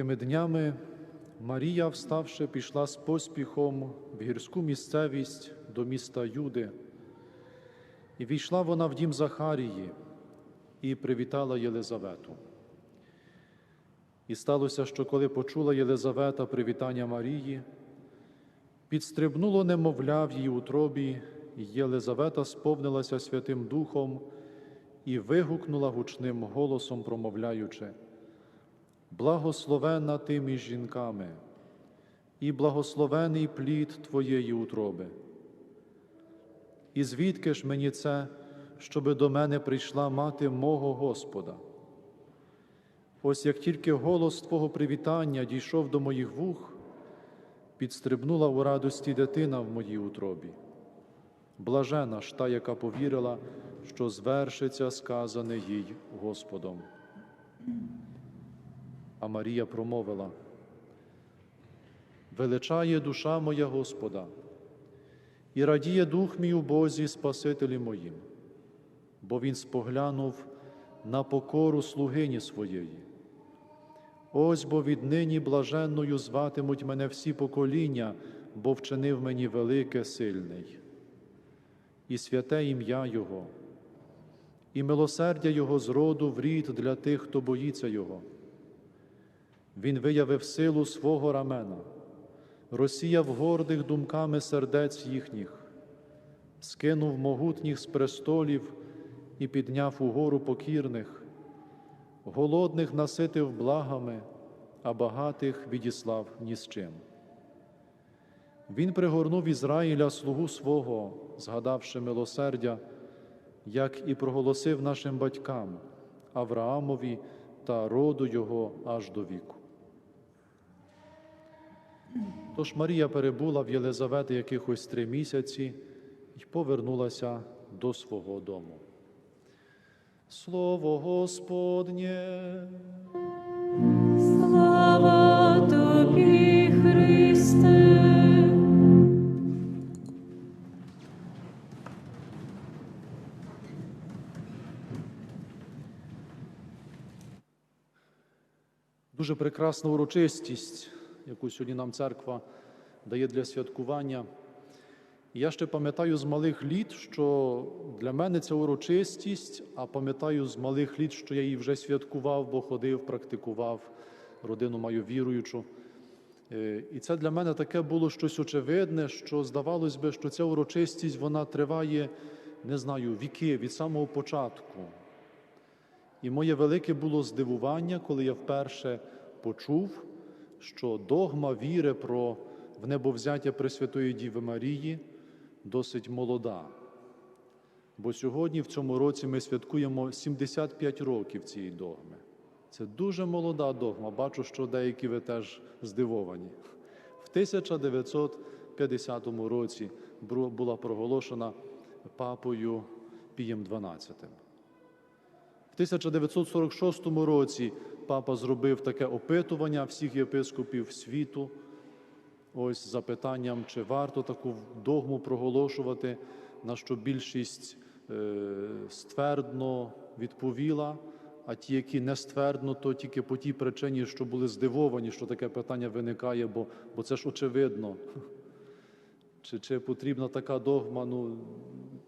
Тими днями Марія, вставши, пішла з поспіхом в гірську місцевість до міста Юди. І війшла вона в дім Захарії і привітала Єлизавету. І сталося, що коли почула Єлизавета привітання Марії, підстрибнуло немовля в її утробі, і Єлизавета сповнилася Святим Духом і вигукнула гучним голосом, промовляючи. Благословенна ти між жінками, і благословений плід Твоєї утроби. І звідки ж мені це, щоби до мене прийшла мати мого Господа? Ось як тільки голос Твого привітання дійшов до моїх вух, підстрибнула у радості дитина в моїй утробі. Блажена ж та, яка повірила, що звершиться сказане їй Господом. А Марія промовила: Величає душа моя Господа, і радіє дух мій у Бозі Спасителі моїм, бо Він споглянув на покору слугині своєї. Ось бо віднині блаженною зватимуть мене всі покоління, бо вчинив мені велике сильний, і святе ім'я Його, і милосердя Його зроду в рід для тих, хто боїться Його. Він виявив силу свого рамена, розсіяв гордих думками сердець їхніх, скинув могутніх з престолів і підняв угору покірних, голодних наситив благами, а багатих відіслав ні з чим. Він пригорнув Ізраїля слугу свого, згадавши милосердя, як і проголосив нашим батькам Авраамові та роду його аж до віку. Тож Марія перебула в Єлизавети якихось три місяці і повернулася до свого дому. Слово Господнє. Слава Тобі, Христе. Дуже прекрасна урочистість, яку сьогодні нам церква дає для святкування. І Я ще пам'ятаю з малих літ, що для мене це урочистість, а пам'ятаю з малих літ, що я її вже святкував, бо ходив, практикував, родину маю віруючу. Е, І це для мене таке було щось очевидне, що здавалось би, що ця урочистість вона триває, не знаю, віки від самого початку. І моє велике було здивування, коли я вперше почув, що догма віри про внебовзяття Пресвятої Діви Марії досить молода. Бо сьогодні, в цьому році, ми святкуємо 75 років цієї догми. Це дуже молода догма. Бачу, що деякі ви теж здивовані. В 1950 році була проголошена папою Пієм XII. В 1946 році папа зробив таке опитування всіх єпископів світу. Ось за питанням, чи варто таку догму проголошувати, на що більшість е, ствердно відповіла, а ті, які не ствердно, то тільки по тій причині, що були здивовані, що таке питання виникає, бо, бо це ж очевидно. Чи, чи потрібна така догма? Ну,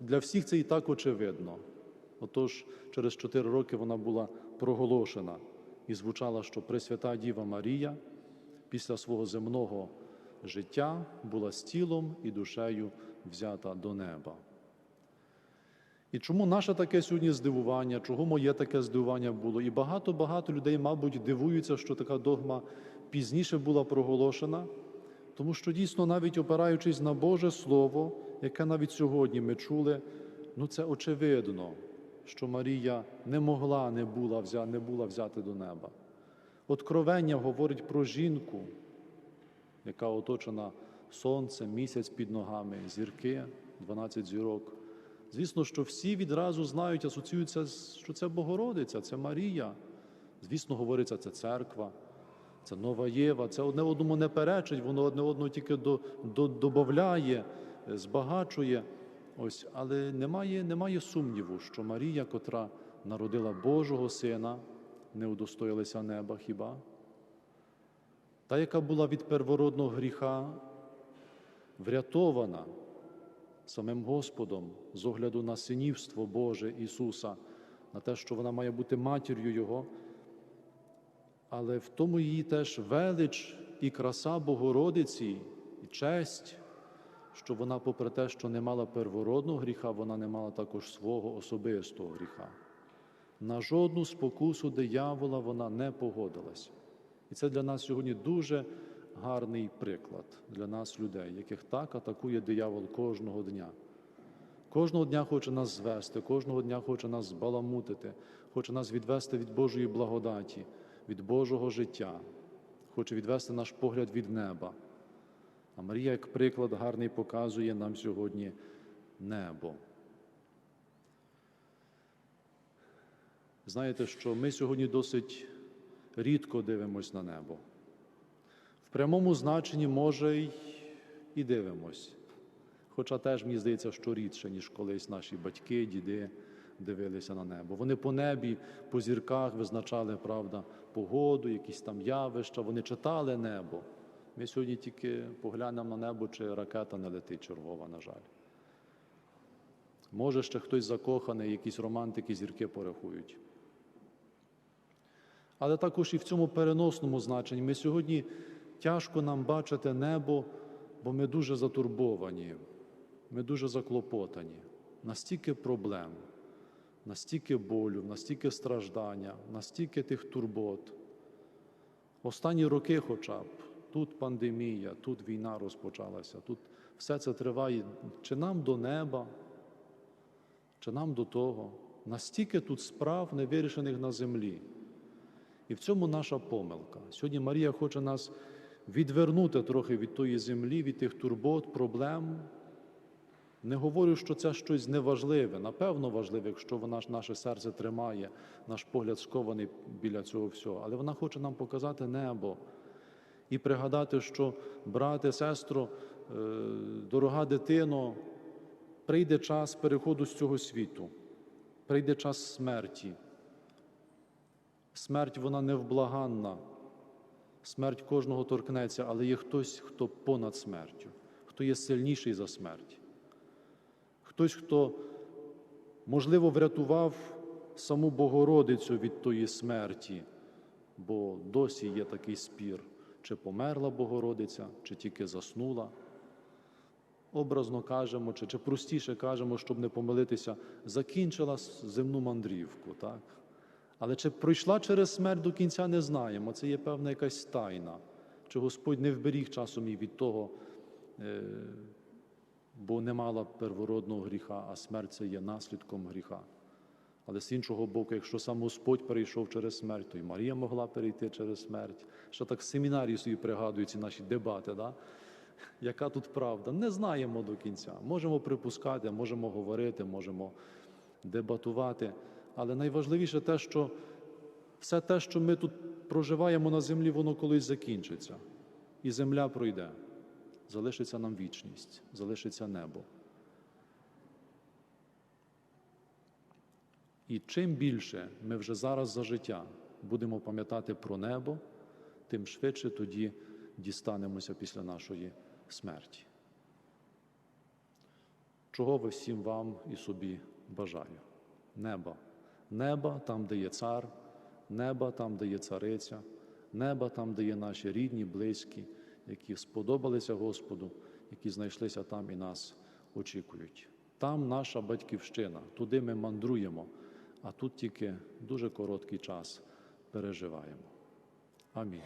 для всіх це і так очевидно. Отож, через чотири роки вона була проголошена і звучала, що Пресвята Діва Марія після свого земного життя була з тілом і душею взята до неба. І чому наше таке сьогодні здивування, чого моє таке здивування було? І багато-багато людей, мабуть, дивуються, що така догма пізніше була проголошена, тому що дійсно, навіть опираючись на Боже Слово, яке навіть сьогодні ми чули, ну це очевидно, що Марія не могла, не була, не була взяти до неба. Откровення говорить про жінку, яка оточена сонцем, місяць під ногами, зірки, 12 зірок. Звісно, що всі відразу знають, асоціюються, що це Богородиця, це Марія. Звісно, говориться, це церква, це нова Єва. Це одне одному не перечить, воно одне одного тільки до, до, добавляє, е, збагачує. Ось, але немає, немає сумніву, що Марія, котра народила Божого Сина, не удостоїлася неба хіба? Та, яка була від первородного гріха врятована самим Господом з огляду на синівство Боже Ісуса, на те, що вона має бути матір'ю Його, але в тому її теж велич і краса Богородиці, і честь, що вона, попри те, що не мала первородного гріха, вона не мала також свого особистого гріха. На жодну спокусу диявола вона не погодилась. І це для нас сьогодні дуже гарний приклад для нас, людей, яких так атакує диявол кожного дня. Кожного дня хоче нас звести, кожного дня хоче нас збаламутити, хоче нас відвести від Божої благодаті, від Божого життя, хоче відвести наш погляд від неба. А Марія, як приклад, гарний показує нам сьогодні небо. Знаєте, що ми сьогодні досить рідко дивимось на небо. В прямому значенні, може, й і дивимось. Хоча теж мені здається, що рідше, ніж колись наші батьки, діди дивилися на небо. Вони по небі, по зірках визначали, правда, погоду, якісь там явища, вони читали небо. Ми сьогодні тільки поглянемо на небо, чи ракета не летить чергова, на жаль. Може, ще хтось закоханий, якісь романтики зірки порахують. Але також і в цьому переносному значенні ми сьогодні тяжко нам бачити небо, бо ми дуже затурбовані, ми дуже заклопотані. Настільки проблем, настільки болю, настільки страждання, настільки тих турбот. Останні роки, хоча б, тут пандемія, тут війна розпочалася, тут все це триває. Чи нам до неба, чи нам до того? Настільки тут справ невирішених на землі. І в цьому наша помилка. Сьогодні Марія хоче нас відвернути трохи від тої землі, від тих турбот, проблем. Не говорю, що це щось неважливе, напевно, важливе, якщо вона ж наше серце тримає, наш погляд скований біля цього всього. Але вона хоче нам показати небо і пригадати, що, брате, сестро, е, дорога дитино, прийде час переходу з цього світу, прийде час смерті. Смерть вона невблаганна. Смерть кожного торкнеться, але є хтось, хто понад смертю, хто є сильніший за смерть. Хтось, хто, можливо, врятував саму Богородицю від тої смерті, бо досі є такий спір, чи померла Богородиця, чи тільки заснула. Образно кажемо, чи, чи простіше кажемо, щоб не помилитися, закінчила земну мандрівку. так? Але чи пройшла через смерть до кінця, не знаємо. Це є певна якась тайна, чи Господь не вберіг часом і від того, е, бо не мала первородного гріха, а смерть це є наслідком гріха. Але з іншого боку, якщо сам Господь перейшов через смерть, то і Марія могла перейти через смерть. Що так семінарії собі пригадують ці наші дебати, да? яка тут правда? Не знаємо до кінця. Можемо припускати, можемо говорити, можемо дебатувати. Але найважливіше те, що все те, що ми тут проживаємо на землі, воно колись закінчиться. І земля пройде. Залишиться нам вічність, залишиться небо. І чим більше ми вже зараз за життя будемо пам'ятати про небо, тим швидше тоді дістанемося після нашої смерті. Чого ви всім вам і собі бажаю? Неба. Неба там, де є цар, неба там, де є цариця, неба там, де є наші рідні, близькі, які сподобалися Господу, які знайшлися там і нас очікують. Там наша батьківщина, туди ми мандруємо, а тут тільки дуже короткий час переживаємо. Амінь.